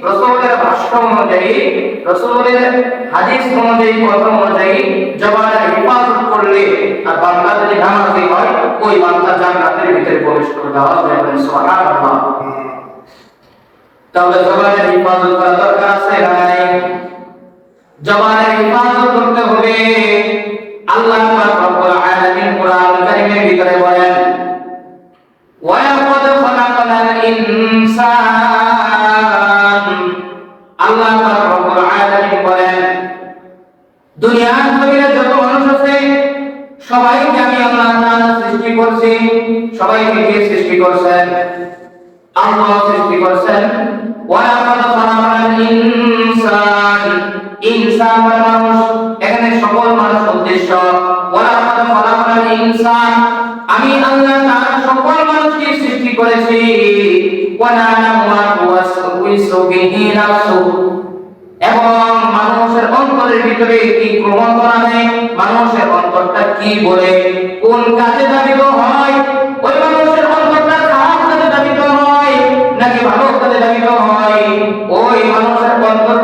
রসুলের ভাষ্য অনুযায়ী রসুলের হাদিস অনুযায়ী কথা অনুযায়ী জবানের হেফাজত করলে আর বান্দা যদি নামাজি হয় ওই বান্দা জান্নাতের ভিতরে প্রবেশ করে দেওয়া যাবে সুবহানাল্লাহ তাহলে জবানের হেফাজত করা দরকার আছে না নাই জবানের হেফাজত করতে হবে আল্লাহ পাক রব্বুল আলামিন কোরআন কারীমের ভিতরে বলেন ওয়ালাকাদ খালাকাল ইনসান আল্লাহ বলেন, দুনিয়ার সবাইকে আমি তাআলা সৃষ্টি করছি সৃষ্টি করছেন? আল্লাহ সৃষ্টি করছেন। ওয়ালাকাদ খালাকাল ইনসান এখানে সকল মানুষ উদ্দেশ্য আমি আল্লাহ তাআলা সকল মানুষকে সৃষ্টি করেছি। এবং মানুষের অন্তরের ভিতরে কি ক্রমণ নেই মানুষের অন্তরটা কি বলে, কোন কাজে দাবিত হয়, ওই মানুষের অন্তরটা খারাপ কাজে দাবিত হয়, নাকি ভালো কাজে দাবিত হয়, ওই মানুষের করে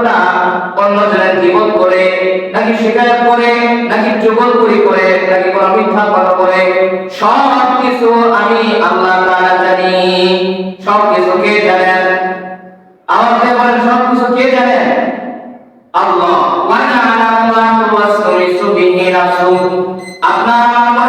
নাকি শিকায়ত করে, নাকি চুগল করি, নাকি কোনো মিথ্যা কথা করে সব কিছু আমি আল্লাহ তাআলা জানি। সব কিছু কে জানেন? আমার ব্যাপারে সব কিছু কে জানেন? আল্লাহ। ওয়া না'লামু মা তুওয়াসওয়িসু বিহি নাফসু। আপনার আমার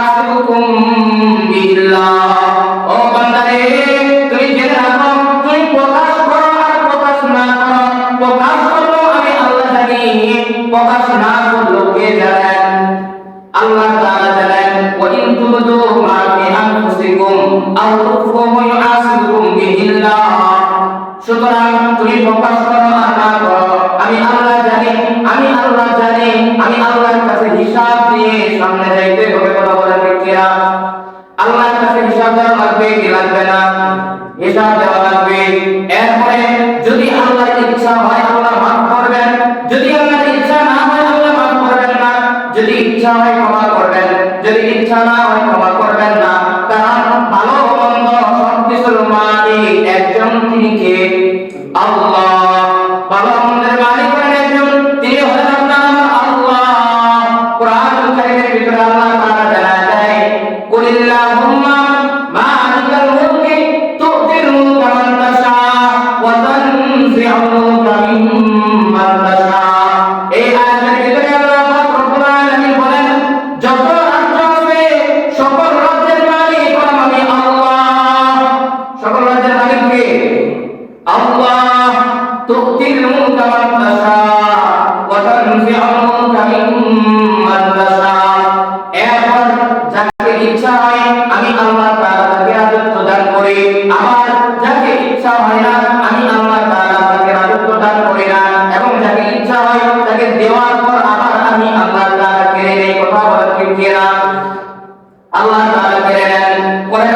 প্রকাশ না করল কে জানেন? আল্লাহ তাআলা জানেন ওয়া ইন তুবতু মা ফি আনফুসিকুম আও তুখফুহু ইউহাসিবুকুম বিল্লাহ সুতরাং তুমি প্রকাশ করো আর না করো। আমি আল্লাহ জানি, আমি আল্লাহ জানি, আমি আল্লাহর কাছে হিসাব দিয়ে সামনে যাইতে হবে কথা বলে কিরা আল্লাহর কাছে হিসাব দেওয়া লাগবে কি লাগবে না? হিসাব দেওয়া লাগবে। এরপরে যদি ইচ্ছা হয় ক্ষমা করবেন, যদি ইচ্ছা না হয় ক্ষমা করবেন না, কারণ ভালো মন্দ সব কিছুর মালিক একজন তিনি ইচ্ছা হয় না, আমি আল্লাহ তাআলা তাকে রাজত্ব দান করি না, এবং যাকে ইচ্ছা হয়, তাকে দেওয়ার পর আবার আমি আল্লাহ তাআলা কেড়ে নেই, কথা বলা ঠিক না আল্লাহ তাআলা কেড়ে নেন পরের